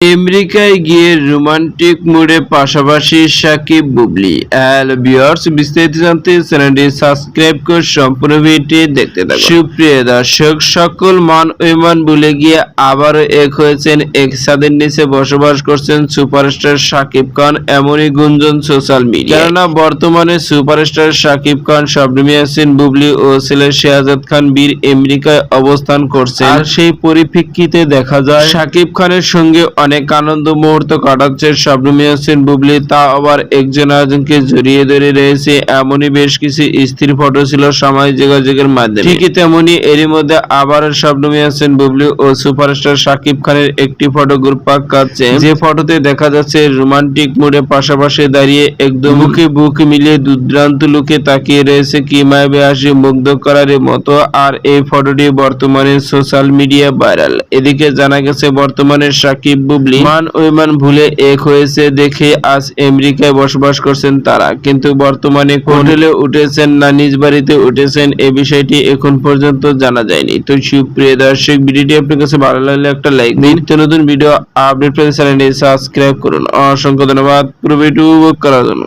আমেরিকায় গিয়ে রোমান্টিক মুডে পাশাপাশি সাকিব বুবলি। হ্যালো ভিউয়ার্স, বিস্তারিত জানতে চ্যানেলটি সাবস্ক্রাইব করে সম্পূর্ণ ভিডিওটি দেখতে থাকুন। সুপ্রিয় দর্শক, সকল মান অভিমান ভুলে গিয়ে আবারও এক হয়েছেন, এক ছাদের নিচে বসবাস করছেন সুপারস্টার সাকিব খান, এমনই গুঞ্জন সোশ্যাল মিডিয়া কেননা বর্তমানে সুপারস্টার সাকিব খান শবনমী ইয়াসিন বুবলি ও ছেলে শেহাজাদ খান বীর আমেরিকায় অবস্থান করছেন। আর সেই পরিপ্রেক্ষিতে দেখা যায়, সাকিব খানের সঙ্গে অনেক আনন্দ মুহূর্ত কাটাচ্ছে শবনমী ইয়াসিন বুবলি, তা আবার একজন আরেকজনকে জড়িয়ে ধরে রয়েছে। এমনই বেশ কিছু স্থির ফটো ছিল সামাজিক যোগাযোগের মাধ্যমে। ঠিকই তেমনি এরই মধ্যে আবার ইয়াসিন বুবলি ও সুপারস্টার সাকিব খানের একটি ফটো গ্রুপ পাক কাটছে। যে ফটোতে দেখা যাচ্ছে, রোমান্টিক মুডে পাশাপাশি দাঁড়িয়ে একদম বুকে বুক মিলিয়ে দুর্দান্ত লুকে তাকিয়ে রয়েছে কি মায়াবে আসে মুগ্ধ করার মতো। আর এই ফটোটি বর্তমানে সোশ্যাল মিডিয়া ভাইরাল এদিকে জানা গেছে, বর্তমানে সাকিব বুবলি মান ওইমান ভুলে এক হয়েছে দেখে আজ আমেরিকায় বসবাস করছেন তারা। কিন্তু বর্তমানে হোটেলে উঠেছেন না নিজ বাড়িতে উঠেছেন এ বিষয়টি এখন পর্যন্ত জানা যায়নি। তো সুপ্রিয় দর্শক, ভিডিওটি আপনার কাছে ভালো লাগলে একটা লাইক দিন। নিত্য নতুন ভিডিও আপডেট পেতে চ্যানেলটি সাবস্ক্রাইব করুন। অসংখ্য ধন্যবাদ। পুরো ভিডিও করার জন্য।